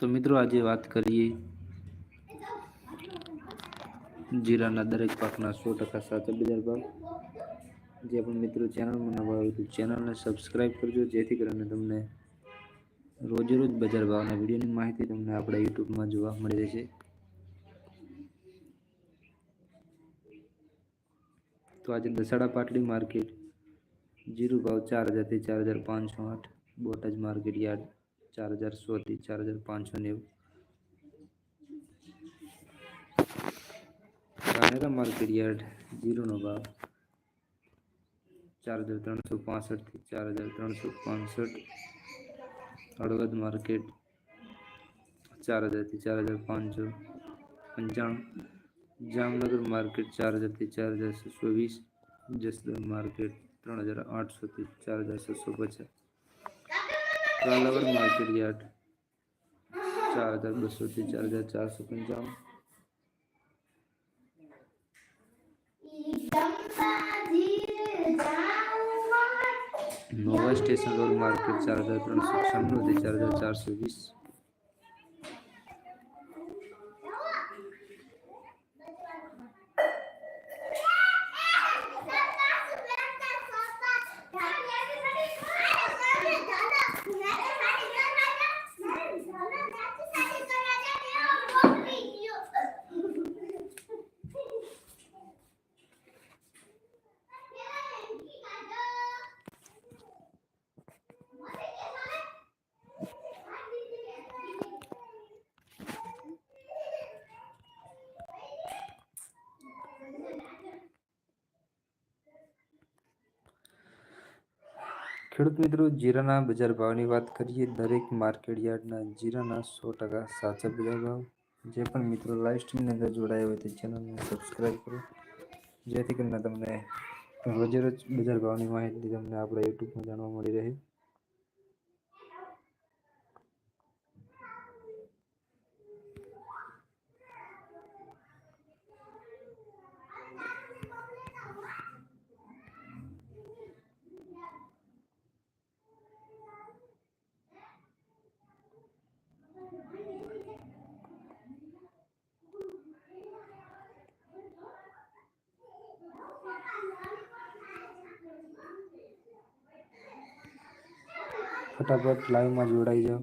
તો મિત્રો આજે વાત કરીએ જીરાના દરેક પાકના સો ટકા સાચા બજાર ભાવ જે પણ મિત્રો ચેનલમાં નવા હોય તો ચેનલને સબસ્ક્રાઈબ કરજો જેથી કરીને તમને રોજે રોજ બજાર ભાવના વિડીયોની માહિતી તમને આપણા યુટ્યુબમાં જોવા મળી રહેશે તો આજે દસાડા પાટડી માર્કેટ જીરું ભાવ ચાર હજારથી ચાર હજાર પાંચસો આઠ બોટાદ માર્કેટ યાર્ડ ચાર હજાર સોથી ચાર હજાર પાંચસો નેવું ધાનેરા માર્કેટ યાર્ડ જીરોનો ભાવ ચાર હજાર ત્રણસો પાસઠથી ચાર હજાર ત્રણસો પાસઠ હળવદ માર્કેટ ચાર હજારથી ચાર હજાર પાંચસો પંચાણું જામનગર માર્કેટ ચાર હજારથી ચાર હજાર છસો વીસ જસદણ માર્કેટ ત્રણ હજાર આઠસોથી ચાર હજાર છસો પચાસ કાલાવડ માર્કેટ યાર્ડ ચાર હજાર બસોથી ચાર હજાર ચારસો પંચાવન નોવા સ્ટેશન રોડ માર્કેટ ચાર હજાર ત્રણસો છન્નુંથી ચાર હજાર ચારસો વીસ મિત્રો, જીરાના બજાર ભાવની વાત કરીએ, દરેક માર્કેટ યાર્ડના જીરાના સો ટકા સાચા બજાર ભાવ. જે પણ મિત્રો લાઈવ સ્ટ્રીમની અંદર જોડાયા હોય તે ચેનલને સબસ્ક્રાઈબ કરો. જેથી કરીને તમને રોજે રોજ બજાર ભાવની માહિતી તમને આપણા યુટ્યુબમાં જાણવા મળી રહે. ફટાફટ લાઈવમાં જોડાઈ જાઓ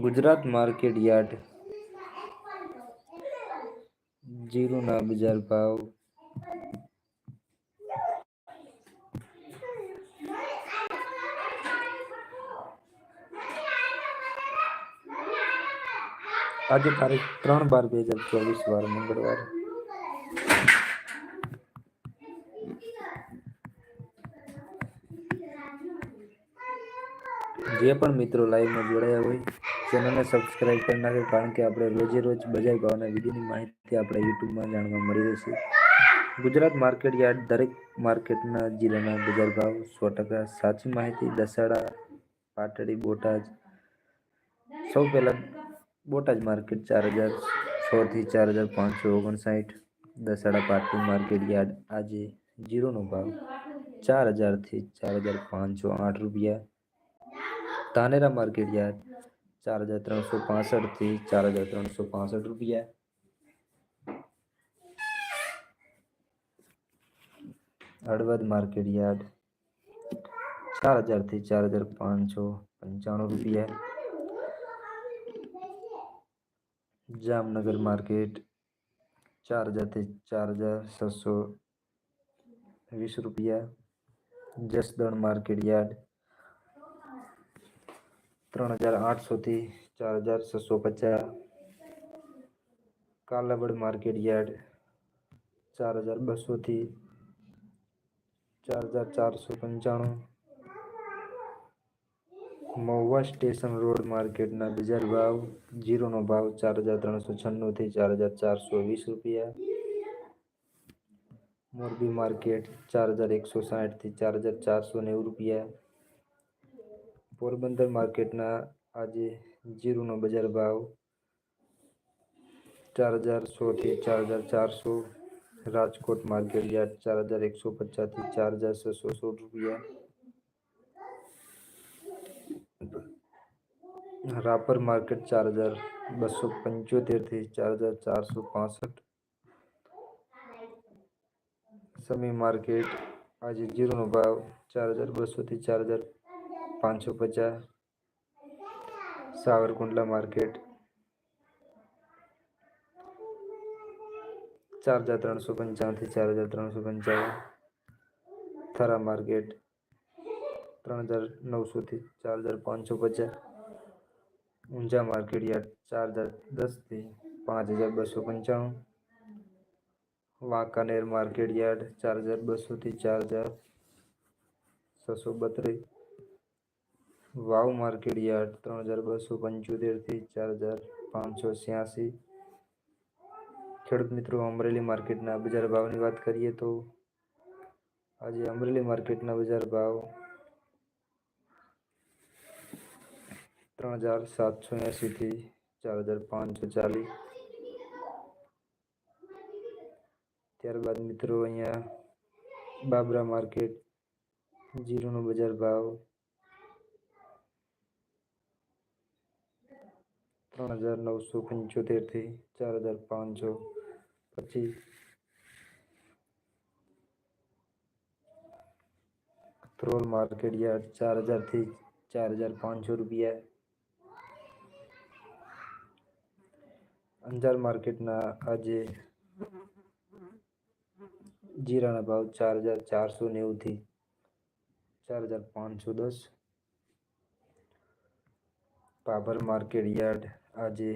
ગુજરાત માર્કેટ યાર્ડ જીરુના બજાર ભાવ આજે તારીખ ત્રણ બાર બે હજાર ચોવીસ વાર મંગળવાર જે પણ મિત્રો લાઈવમાં જોડાયા હોય ચેનલને સબસ્ક્રાઈબ કરી નાખે, કારણ કે આપણે રોજે રોજ બજાર ભાવના વિધિની માહિતી આપણે યુટ્યુબમાં જાણવા મળી રહેશે. ગુજરાત માર્કેટ યાર્ડ દરેક માર્કેટના જિલ્લાના બજાર ભાવ સો ટકા. સાચી માહિતી દસાડા પાટડી, બોટાદ. સૌ પહેલાં બોટાદ માર્કેટ ચાર હજાર છથી ચાર હજાર પાંચસો ઓગણસાઠ. દસાડા પાટડી માર્કેટ યાર્ડ આજે જીરોનો ભાવ ચાર હજારથી ચાર હજાર પાંચસો આઠ રૂપિયા. ધાનેરા માર્કેટ યાર્ડ ચાર હજાર ત્રણસો પાસઠથી ચાર હજાર ત્રણસો પાસઠ રૂપિયા હળવદ માર્કેટ યાર્ડ ચાર હજારથી ચાર હજાર પાંચસો પંચાણું રૂપિયા જામનગર માર્કેટ ચાર હજારથી ચાર હજાર છસો વીસ રૂપિયા જસદણ માર્કેટ યાર્ડ ત્રણ હજાર આઠસોથી ચાર હજાર છસો પચાસ. કાલાબડ માર્કેટ યાર્ડ ચાર હજાર બસોથી ચાર હજાર ચારસો પંચાણું. મહુવા સ્ટેશન રોડ માર્કેટના બજાર ભાવ જીરોનો ભાવ ચાર હજાર ત્રણસો છન્નુંથી ચાર હજાર ચારસો વીસ રૂપિયા. મોરબી માર્કેટ ચાર હજાર એકસો સાઠથી ચાર હજાર ચારસો નેવું રૂપિયા. પોરબંદર માર્કેટના આજે જીરુનો બજાર ભાવ ચાર હજાર સોથી ચાર હજાર ચારસો રાજકોટ માર્કેટ યાર્ડ ચાર હજાર એકસો પચાસથી ચાર હજાર છસો સોળ રૂપિયા રાપર માર્કેટ ચાર હજાર બસો પંચોતેરથી ચાર હજાર ચારસો પાસઠ સમી માર્કેટ આજે જીરોનો ભાવ ચાર હજાર બસોથી ચાર હજાર પાંચસો પચાસ સાવરકુંડલા માર્કેટ ચાર હજાર ત્રણસો પંચાવનથી ચાર હજાર ત્રણસો પંચાવન થરા માર્કેટ ત્રણ હજાર નવસોથી ચાર હજાર પાંચસો પચાસ ઊંઝા માર્કેટ યાર્ડ ચાર હજાર દસથી પાંચ હજાર બસો પંચાણું વાંકાનેર માર્કેટ યાર્ડ ચાર હજાર બસોથી ચાર હજાર છસો બત્રીસ વાવ માર્કેટ યાર્ડ ત્રણ હજાર બસો પંચોતેરથી ચાર હજાર પાંચસો છ્યાસી. ખેડૂત મિત્રો, અમરેલી માર્કેટના બજાર ભાવની વાત કરીએ તો આજે અમરેલી માર્કેટના બજાર ભાવ ત્રણ હજાર સાતસો એંશીથી ચાર હજાર પાંચસો ચાલીસ. ત્યારબાદ મિત્રો, અહીંયા બાબરા માર્કેટ જીરોનો બજાર ભાવ ત્રણ હજાર નવસો પંચોતેરથી ચાર હજાર પાંચસો પછી ધ્રોલ માર્કેટ યાર્ડ ચાર હજારથી ચાર હજાર પાંચસો રૂપિયા અંજાર માર્કેટના આજે જીરાના ભાવ ચાર હજાર ચારસો નેવુંથી ચાર હજાર પાંચસો દસ પાભર માર્કેટ યાર્ડ આજે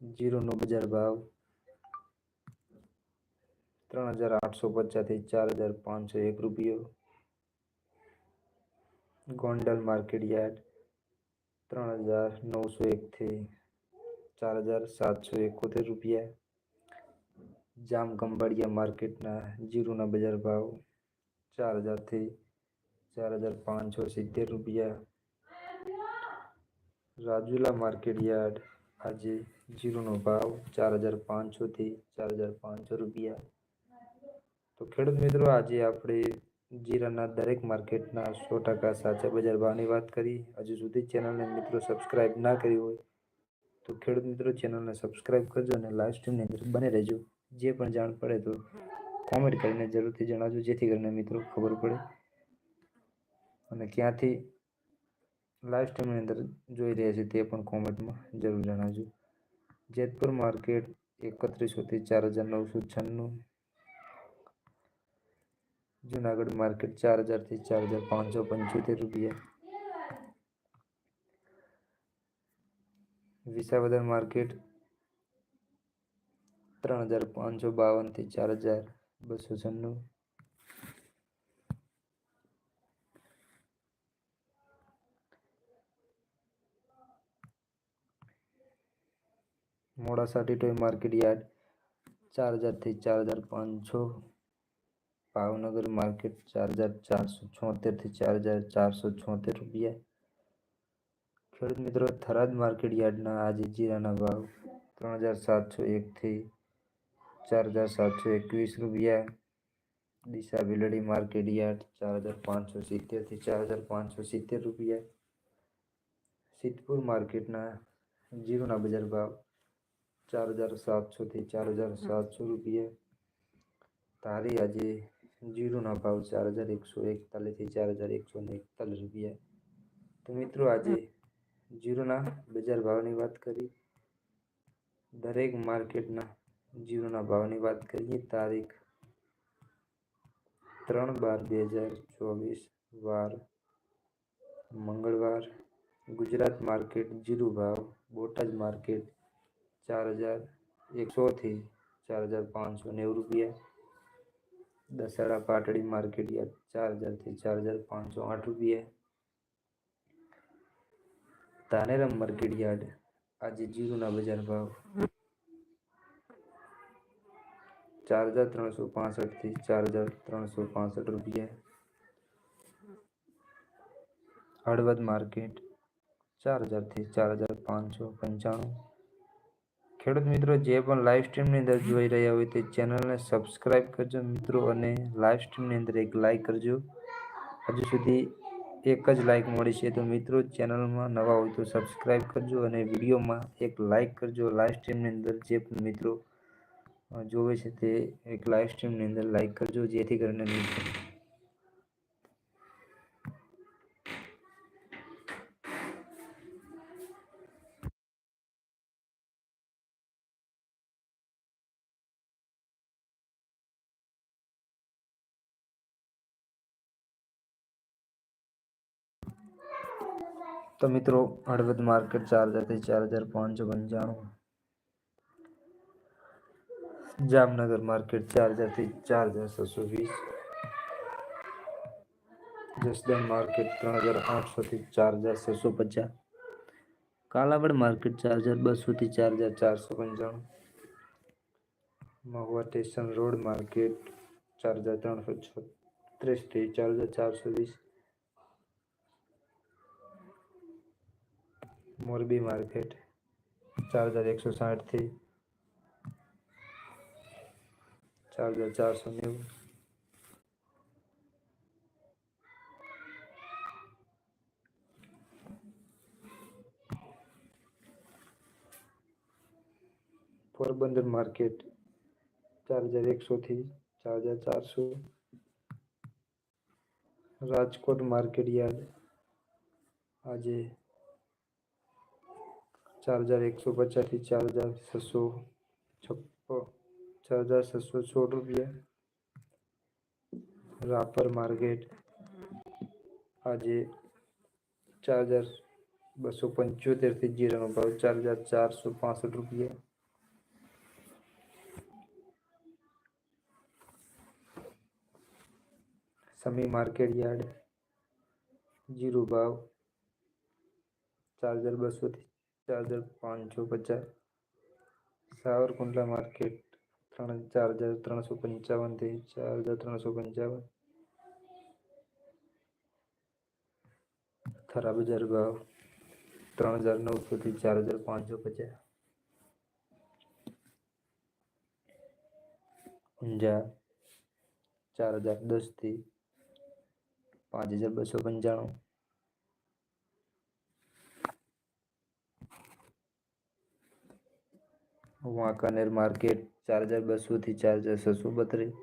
જીરોનો બજાર ભાવ ત્રણ હજાર આઠસો પચાસથી ચાર હજાર પાંચસો એક રૂપિયો ગોંડલ માર્કેટ યાર્ડ ત્રણ હજાર નવસો એકથી ચાર હજાર સાતસો એકોતેર રૂપિયા જામ ખંભાળિયા માર્કેટના જીરુના બજાર ભાવ ચાર હજારથી ચાર હજાર પાંચસો સિત્તેર રૂપિયા રાજુલા માર્કેટ યાર્ડ આજે જીરુનો ભાવ ચાર હજાર પાંચસોથી ચાર હજાર પાંચસો રૂપિયા. તો ખેડૂત મિત્રો, આજે આપણે જીરાના દરેક માર્કેટના સો ટકા સાચા બજાર ભાવની વાત કરી. હજુ સુધી ચેનલને મિત્રો સબસ્ક્રાઇબ ના કરી હોય તો ખેડૂત મિત્રો, ચેનલને સબસ્ક્રાઇબ કરજો અને લાઈવ સ્ટ્રીમની અંદર બને રહેજો. જે પણ જાણ પડે તો કોમેન્ટ કરીને જરૂરથી જણાવજો, જેથી કરીને મિત્રો ખબર પડે. અને ક્યાંથી લાઈવ સ્ટ્રીમની અંદર જોઈ રહ્યા છે તે પણ કોમેન્ટમાં જરૂર જણાવજો. જેતપુર માર્કેટ એકત્રીસોથી ચાર હજાર નવસો છન્નું. જુનાગઢ માર્કેટ ચાર હજારથી ચાર હજાર પાંચસો પંચોતેર રૂપિયા. વિસાવદર માર્કેટ ત્રણ હજાર પાંચસો બાવનથી ચાર હજાર બસો છન્નું. મોડાસા ટીટોઈ માર્કેટ યાર્ડ ચાર હજારથી ચાર હજાર પાંચસો ભાવનગર માર્કેટ ચાર હજાર ચારસો છોતેરથી ચાર હજાર ચારસો છોતેર રૂપિયા ખેડૂત મિત્રો થરાદ માર્કેટ યાર્ડના આજે જીરાના ભાવ ત્રણ હજાર સાતસો એકથી ચાર હજાર સાતસો એકવીસ રૂપિયા ડીસા બિલડી માર્કેટ યાર્ડ ચાર હજાર પાંચસો સિત્તેરથી ચાર હજાર પાંચસો સિત્તેર રૂપિયા સિદ્ધપુર માર્કેટના જીરોના બજાર ભાવ ચાર હજાર સાતસોથી ચાર હજાર સાતસો રૂપિયા. તારી આજે જીરોના ભાવ ચાર હજાર એકસો એકતાલીસથી ચાર હજાર એકસો ને એકતાલીસ રૂપિયા. તો મિત્રો આજે જીરોના બજાર ભાવની વાત કરી. દરેક માર્કેટના જીરોના ભાવની વાત કરીએ. તારીખ ત્રણ બાર બે હજાર ચોવીસ, વાર મંગળવાર ગુજરાત માર્કેટ જીરું ભાવ બોટાદ માર્કેટ ચાર હજાર એકસોથી ચાર હજાર પાંચસો નેવું રૂપિયા દસાડા પાટડી માર્કેટ યાર્ડ ચાર હજારથી ચાર હજાર પાંચસો આઠ રૂપિયા ધાનેરામ માર્કેટ યાર્ડ આજે જીરુના બજાર ભાવ ચાર હજાર ત્રણસો પાસઠથી ચાર હજાર ત્રણસો પાસઠ રૂપિયા હળવદ માર્કેટ ચાર હજારથી ચાર હજાર પાંચસો પંચાણું ખેડૂત મિત્રો, જે પણ લાઈવ સ્ટ્રીમની અંદર જોઈ રહ્યા હોય તે ચેનલને સબસ્ક્રાઈબ કરજો મિત્રો અને લાઈવ સ્ટ્રીમની અંદર એક લાઈક કરજો. હજુ સુધી એક જ લાઈક મળી છે. તો મિત્રો ચેનલમાં નવા હોય તો સબસ્ક્રાઈબ કરજો અને વિડીયોમાં એક લાઈક કરજો. લાઈવ સ્ટ્રીમની અંદર જે પણ મિત્રો જોવે છે તે એક લાઈવ સ્ટ્રીમની અંદર લાઈક કરજો. જેથી કરીને મિત્રો તો મિત્રો હળવદ માર્કેટ ચાર હજારથી ચાર હજાર પાંચસો પંચાણું જામનગર માર્કેટ ચાર હજારથી ચાર હજાર છસો વીસ જસદણ માર્કેટ ત્રણ હજાર આઠસોથી ચાર હજાર છસો પચાસ કાલાવડ માર્કેટ ચાર હજાર બસોથી ચાર હજાર ચારસો પંચાણું મહુવા સ્ટેશન રોડ માર્કેટ ચાર હજાર ત્રણસો છત્રીસથી ચાર હજાર ચારસો વીસ મોરબી માર્કેટ ચાર હજાર એકસો સાઠથી ચાર હજાર ચારસો નેવું પોરબંદર માર્કેટ ચાર હજાર એકસોથી ચાર હજાર ચારસો રાજકોટ માર્કેટ યાર્ડ આજે ચાર હજાર એકસો પચાસથી ચાર હજાર છસો છપ્પન ચાર હજાર છસો સોળ રૂપિયા રાપર માર્કેટ આજે ચાર હજાર બસો પંચોતેરથી જીરાનો ભાવ ચાર હજાર ચારસો પાસઠ રૂપિયા સમી માર્કેટ યાર્ડ જીરો ભાવ ચાર હજાર બસોથી ચાર હજાર પાંચસો પચાસ સાવરકુંડલા માર્કેટ ત્રણ ચાર હજાર ત્રણસો પંચાવનથી ચાર હજાર ત્રણસો પંચાવન થરા બજાર ભાવ ત્રણ હજાર નવસોથી ચાર હજાર પાંચસો પચાસ ઊંઝા ચાર હજાર દસથી પાંચ હજાર બસો પંચાણું વાંકાનેર માર્કેટ ચાર હજાર બસોથી ચાર હજાર છસો બત્રીસ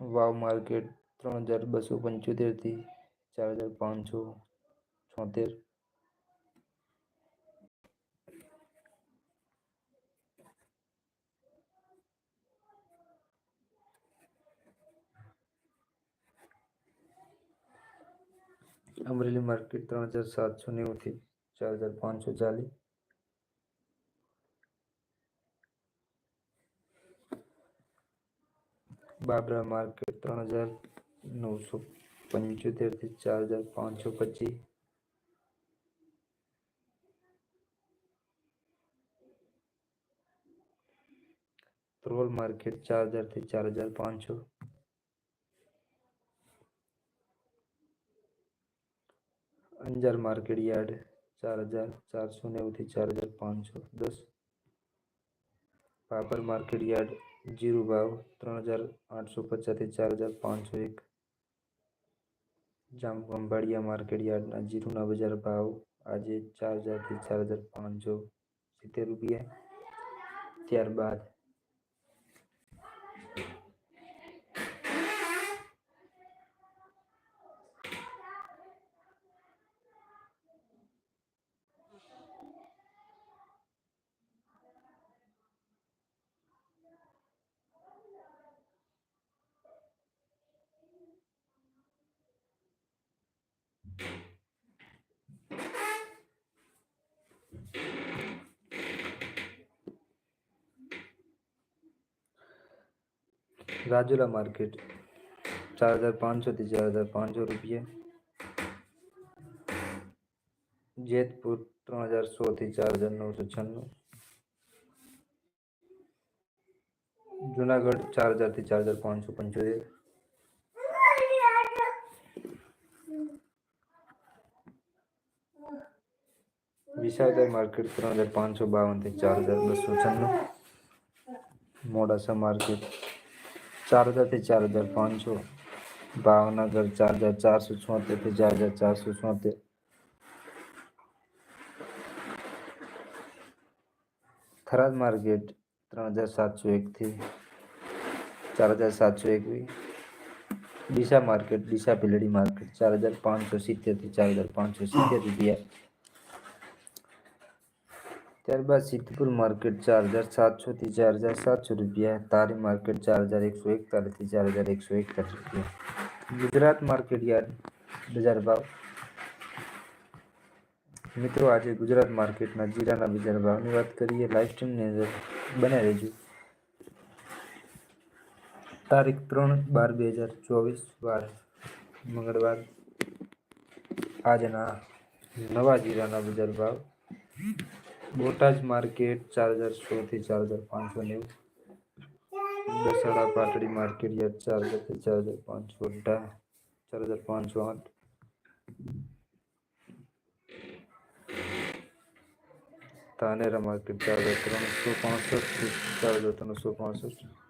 વાવ માર્કેટ ત્રણ હજાર બસો પંચોતેરથી ચાર હજાર પાંચસો છોતેર અમરેલી માર્કેટ ત્રણ હજાર સાતસો નેવુંથી ચાર હજાર પાંચસો ચાલીસ બાબરા માર્કેટ ત્રણ હજાર નવસો પંચોતેરથી ચાર હજાર પાંચસો પચીસ ધ્રોલ માર્કેટ ચાર હજારથી ચાર હજાર પાંચસો અંજાર માર્કેટ યાર્ડ ચાર હજાર, ચારસો નેવુંથી ચાર હજાર પાંચસો. દસ. પાપર માર્કેટ યાર્ડ, જીરો ભાવ ત્રણ હજાર આઠસો પચાસથી ચાર હજાર પાંચસો એક. જામ માર્કેટ યાર્ડના જીરુના બજાર ભાવ આજે ચાર હજારથી ચાર હજાર પાંચસો સિત્તેર રૂપિયા. ત્યારબાદ રાજુલા માર્કેટ ચાર હજાર પાંચસોથી ચાર હજાર પાંચસો રૂપિયા જેતપુર ત્રણ હજાર સોથી ચાર હજાર નવસો છન્નું જુનાગઢ ચાર હજારથી ચાર હજાર પાંચસો પંચોતેર વિસાવદર માર્કેટ ત્રણ હજાર પાંચસો બાવનથી ચાર હજાર બસો છન્નું મોડાસા માર્કેટ ચાર હજારથી ચાર હજાર પાંચસો ભાવનગર ચાર હજાર ચારસો છોતેરથી ચાર હજાર ચારસો છોતેર થરાદ માર્કેટ ત્રણ હજાર સાતસો એકથી ચાર હજાર સાતસો એકવીસ ડીસા માર્કેટ ડીસા પિલડી માર્કેટ ચાર હજાર પાંચસો સિત્તેરથી ચાર હજાર પાંચસો સિત્તેર રૂપિયા ત્યારબાદ સિદ્ધપુર માર્કેટ ચાર હજાર સાતસોથી ચાર હજાર સાતસો રૂપિયા તારી માર્કેટ ચાર હજાર એકસો એકતાલીસથી ચાર હજાર એકસો એકતાલીસ રૂપિયા ગુજરાત માર્કેટ યાર્ડ બજાર ભાવ મિત્રો આજે ગુજરાત માર્કેટના જીરાના બજાર ભાવની વાત કરીએ લાઈવ સ્ટ્રીમની અંદર બનાવી રહેજો તારીખ ત્રણ બાર બે હજાર ચોવીસ વાર મંગળવાર આજના નવા જીરાના બજાર ભાવ બોટાદ માર્કેટ ચાર હજાર સોથી ચાર હજાર પાંચસો નેવું દસાડા પાટડી માર્કેટ યાર્ડ ચાર હજારથી ચાર હજાર પાંચસો અઢાર ચાર હજાર પાંચસો આઠ ધાનેરા માર્કેટ ચાર હજાર ત્રણસો પાસઠથી ચાર હજાર ત્રણસો પાસઠ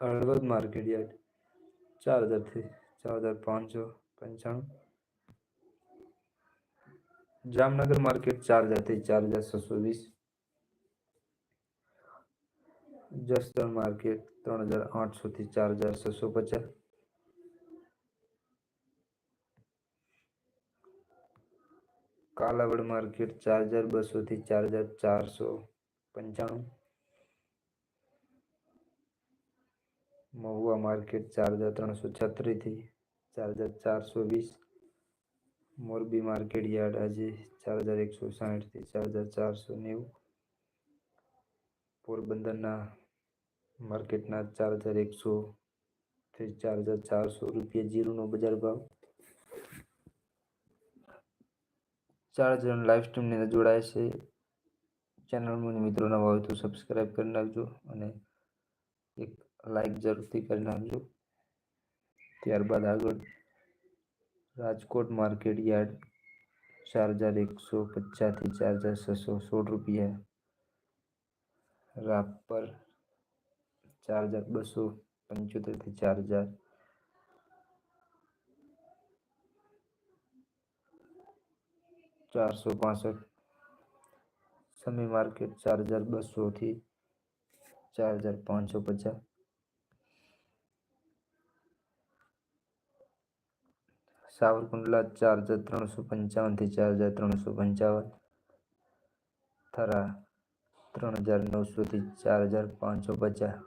હળવદ માર્કેટ યાર્ડ ચાર હજારથી ચાર હજાર પાંચસો પંચાણું જામનગર માર્કેટ ચાર હજારથી ચાર હજાર છસો વીસ જસદણ માર્કેટ ત્રણ હજાર આઠસોથી ચાર હજાર છસો પચાસ કાલાવડ માર્કેટ ચાર હજાર બસોથી ચાર હજાર ચારસો પંચાણું મહુવા માર્કેટ ચાર હજાર ત્રણસો છત્રીસથી ચાર હજાર ચારસો વીસ. મોરબી માર્કેટ યાર્ડ આજે ચાર હજાર એકસો સાહીઠથી ચાર હજાર ચારસો નેવું. પોરબંદરના માર્કેટના ચાર હજાર એકસો થી ચાર હજાર ચારસો રૂપિયા જીરુનો બજાર ભાવ. ચાર હજાર લાઈવ સ્ટ્રીમની અંદર જોડાય છે. ચેનલમાં મિત્રો નવા હોય તો સબસ્ક્રાઈબ કરી નાખજો અને લાઈક જરૂરથી કરી નાખજો ત્યારબાદ આગળ રાજકોટ માર્કેટ યાર્ડ ચાર હજાર એકસો પચાસથી ચાર હજાર છસો સોળ રૂપિયા રાપર ચાર હજાર બસો પંચોતેરથી ચાર હજાર ચારસો પાસઠ સમી માર્કેટ ચાર હજાર બસોથી ચાર હજાર પાંચસો પચાસ સાવરકુંડલા ચાર હજાર ત્રણસો પંચાવનથી ચાર હજાર ત્રણસો પંચાવન થરા ત્રણ હજાર નવસોથી ચાર હજાર પાંચસો પચાસ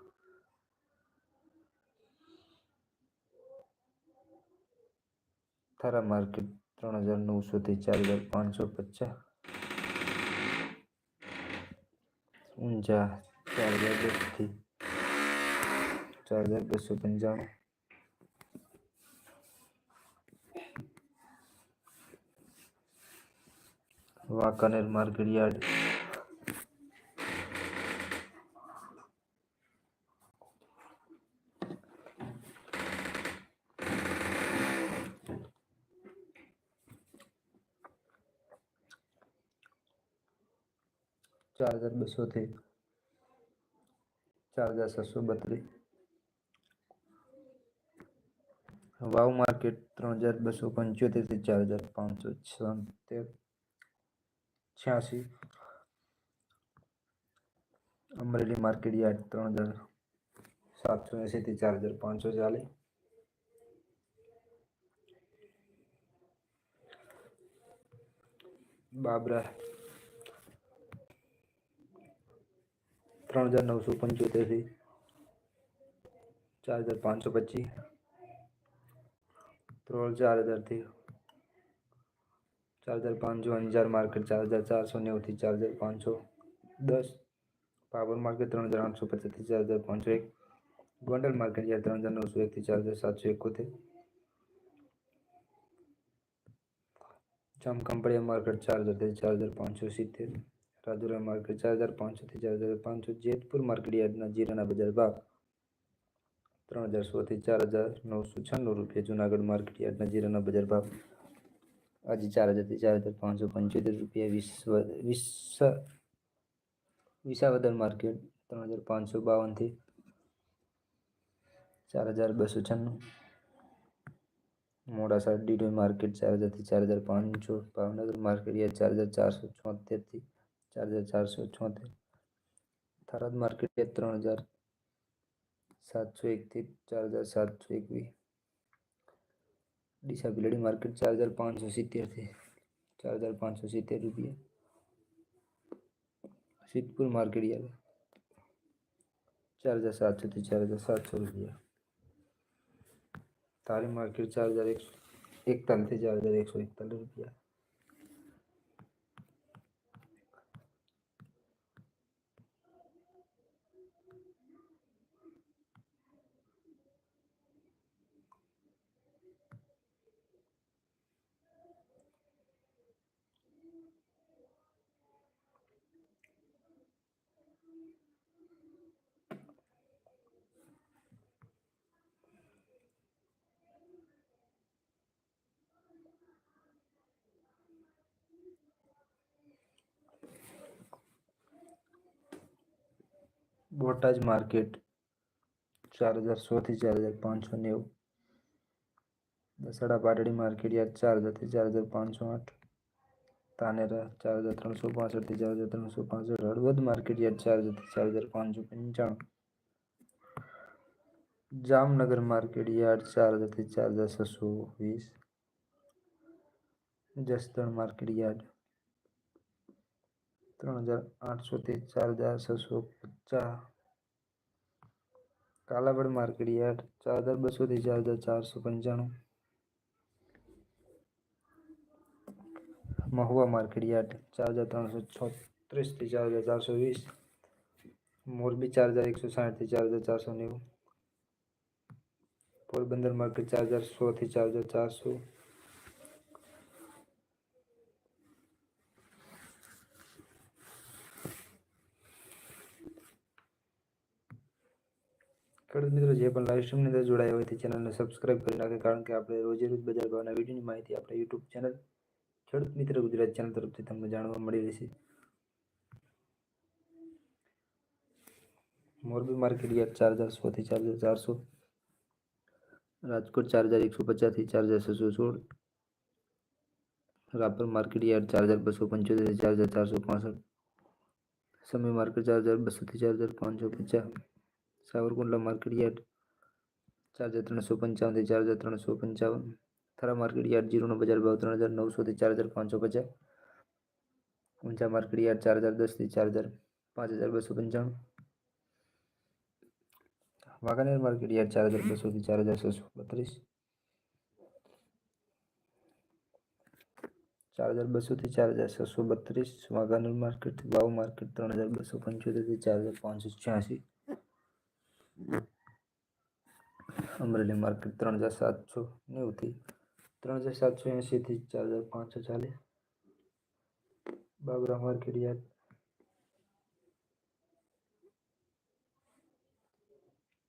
થરા માર્કેટ ત્રણ હજાર નવસોથી ચાર હજાર પાંચસો પચાસ ઊંઝા ચાર હજાર દસથી ચાર હજાર બસો પંચાણું વાંકાનેર માર્કેટ યાર્ડ ચાર હજાર બસોથી ચાર હજાર છસો બત્રીસ વાવ માર્કેટ ત્રણ હજાર બસો પંચોતેરથી ચાર હજાર પાંચસો છોતેર છ્યાસી અમરેલી માર્કેટ યાર્ડ ત્રણ હજાર સાતસો એંસીથી ચાર હજાર પાંચસો ચાલીસ બાબરા ત્રણ હજાર નવસો પંચોતેરથી ચાર હજાર પાંચસો પચીસ ત્રણ ચાર હજારથી ચાર હજાર પાંચસો અંજાર માર્કેટ ચાર હજાર ચારસો નેવુંથી ચાર હજાર પાંચસો દસ પાવર માર્કેટ ત્રણ હજાર આઠસો પચાસથી ચાર હજાર પાંચસો એક ગોંડલ માર્કેટ યાર્ડ ત્રણ હજાર નવસો એકથી ચાર હજાર સાતસો એકોતેર જામકંપડિયા માર્કેટ ચાર હજારથી ચાર હજાર પાંચસો સિત્તેર રાજુલા માર્કેટ ચાર હજાર પાંચસોથી ચાર હજાર પાંચસો જેતપુર માર્કેટ યાર્ડના જીરાના બજાર ભાવ ત્રણ હજાર સોથી ચાર હજાર નવસો છન્નું રૂપિયા જુનાગઢ માર્કેટ યાર્ડના જીરાના બજાર ભાવ આજે ચાર હજારથી ચાર હજાર પાંચસો પંચોતેર રૂપિયા વિશ્વ વિશ્વ વિસાવદર માર્કેટ ત્રણ હજાર પાંચસો બાવનથી ચાર હજાર બસો છન્નું. મોડાસા ડીડોઈ માર્કેટ ચાર હજારથી ચાર હજાર પાંચસો. ભાવનગર માર્કેટ ચાર હજાર ચારસો છોતેરથી ચાર હજાર ચારસો છોતેર. થરાદ માર્કેટ ત્રણ હજાર સાતસો એકથી ચાર હજાર સાતસો એકવીસ. डिसेबिलिटी मार्केट चार हज़ार पाँच सौ सितर थे। चार हज़ार पाँच सौ सितर रुपये। सिद्धपुर मार्केट यार चार हज़ार सात सौ थे, चार हज़ार सात सौ रुपया। तारी मार्केट चार हज़ार एक सौ इकतालीस थे, चार हज़ार एक सौ इकतालीस रुपया। બોટાદ માર્કેટ ચાર હજાર સોથી ચાર હજાર પાંચસો નેવું દસાડા પાટડી માર્કેટ યાર્ડ ચાર હજારથી ચાર હજાર પાંચસો આઠ તાનેરા ચાર હજાર ત્રણસો પાસઠથી ચાર હજાર ત્રણસો પાસઠ હળવદ માર્કેટ યાર્ડ ચાર હજારથી ચાર હજાર પાંચસો પંચાણું જામનગર માર્કેટ યાર્ડ ચાર હજારથી ચાર હજાર છસો વીસ જસદણ માર્કેટ યાર્ડ ત્રણ હજાર આઠસોથી ચાર હજાર છસો પચાસ કાલાવડ માર્કેટ યાર્ડ ચાર હજાર બસોથી ચાર હજાર ચારસો પંચાણું મહુવા માર્કેટ યાર્ડ ચાર હજાર ત્રણસો છત્રીસથી ચાર હજાર ચારસો વીસ મોરબી ચાર હજાર એકસો સાઠથી ચાર હજાર ચારસો નેવું પોરબંદર માર્કેટ ચાર હજાર સોથી ચાર હજાર ચારસો ખેડૂત મિત્રો જે પણ લાઈવ સ્ટ્રીમની અંદર જોડાયા હોય તે ચેનલને સબસ્ક્રાઇબ કરી નાખે કારણ કે આપણે રોજે રોજ બજાર ભાવના વિડીયોની માહિતી આપણે યુટ્યુબ ચેનલ ખેડૂત મિત્ર ગુજરાત ચેનલ તરફથી તમને જાણવા મળી રહેશે મોરબી માર્કેટ યાર્ડ ચાર હજાર સોથી ચાર હજાર ચારસો રાજકોટ ચાર હજાર એકસો પચાસથી ચાર હજાર છસો સોળ રાપર માર્કેટ યાર્ડ ચાર હજાર બસો પંચોતેરથી ચાર હજાર ચારસો પાસઠ સમય માર્કેટ ચાર હજાર બસોથી ચાર હજાર પાંચસો પચાસ સાવરકુંડલા માર્કેટ યાર્ડ ચાર હજાર ત્રણસો પંચાવનથી ચાર હજાર ત્રણસો પંચાવન થરા માર્કેટ યાર્ડ જીરોનો બજાર ભાવ ત્રણ હજાર નવસોથી ચાર હજાર પાંચસો પચાસ ઊંચા માર્કેટ યાર્ડ ચાર હજાર દસથી ચાર હજાર પાંચ હજાર બસો પંચાણું વાંકાનેર માર્કેટ યાર્ડ ચાર હજાર બસોથી ચાર હજાર છસો બત્રીસ ચાર હજાર બસોથી ચાર હજાર છસો બત્રીસ વાંકાનેર માર્કેટ વાવ માર્કેટ ત્રણ હજાર બસો પંચોતેરથી ચાર હજાર પાંચસો છ્યાસી અમરેલી માર્કેટ ત્રણ હજાર સાતસો નેવુંથી ત્રણ હજાર સાતસો એંશીથી ચાર હજાર પાંચસો ચાલીસ બાબરા માર્કેટ યાર્ડ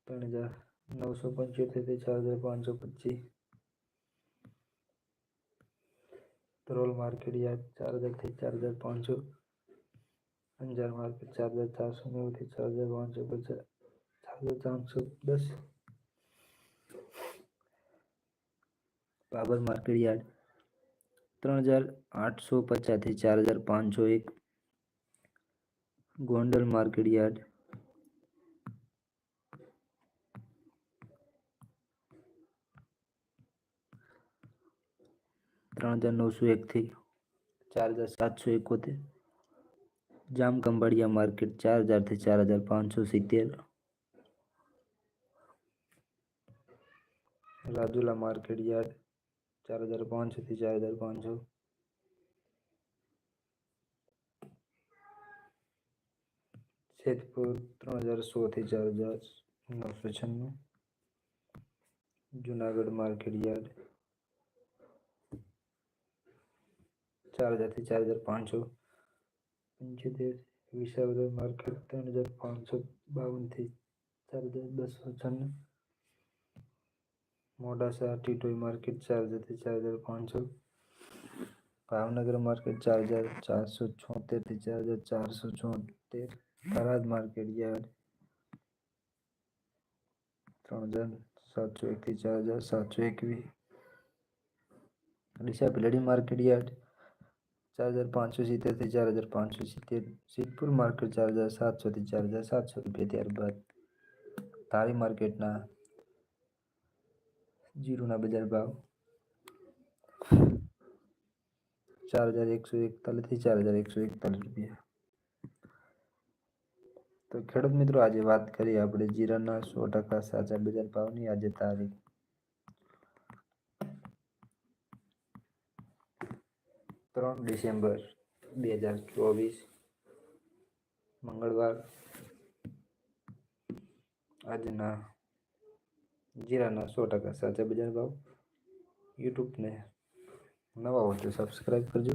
ત્રણ હજાર નવસો પંચોતેરથી ચાર હજાર પાંચસો પચીસ ધ્રોલ માર્કેટ યાર્ડ ચાર હજારથી ચાર હજાર પાંચસો અંજાર માર્કેટ ચાર હજાર ચારસો નેવુંથી ચાર હજાર પાંચસો પચાસ ચાર હજાર ત્રણસો દસ બાબર માર્કેટ યાર્ડ ત્રણ હજાર આઠસો પચાસથી ચાર હજાર પાંચસો એક ગોંડલ માર્કેટ યાર્ડ ત્રણ હજાર નવસો એકથી ચાર હજાર સાતસો એકોતેર જામકંબાડિયા માર્કેટ ચાર હજારથી ચાર હજાર પાંચસો સિત્તેર રાજુલા માર્કેટ યાર્ડ चार हज़ार पाँच सौ थी चार हज़ार पाँच सौ। छेतपुर तरह हज़ार सौ थी चार हज़ार नौ सौ छन्नू जूनागढ़ मार्केट यार्ड चार हज़ार थी चार हज़ार पाँच सौ। पंचोतेर विशाल मार्केट तरह हज़ार पाँच सौ बावन थी चार हज़ार दस सौ छन्नू મોડાસા ટીટોઈ માર્કેટ ચાર હજારથી ચાર હજાર પાંચસો ભાવનગર માર્કેટ ચાર હજાર ચારસો છોતેરથી ચાર હજાર ચારસો છોતેર થરાદ માર્કેટ યાર્ડ ત્રણ હજાર સાતસો એકથી ચાર હજાર સાતસો એકવીસ ડીસા ભીલડી માર્કેટ યાર્ડ ચાર હજાર પાંચસો સિત્તેરથી ચાર હજાર પાંચસો સિત્તેર સિદ્ધપુર માર્કેટ ચાર હજાર સાતસોથી ચાર હજાર સાતસો રૂપિયા ત્યારબાદ ધારી માર્કેટના જીરુના બજાર ભાવ ચાર હજાર એકસો એકતાલીસથી ચાર હજાર એકસો એકતાલીસ રૂપિયા. તો ખેડૂત મિત્રો, આજે વાત કરી આપણે જીરાના સો ટકા સાચા બજાર ભાવની. આજે તારીખ ત્રણ ડિસેમ્બર બે હજાર ચોવીસ. મંગળવાર. આજના જીરાના સો ટકા સાચા બજાર ભાવ યુટ્યુબને નવા હોય તો સબસ્ક્રાઈબ કરજો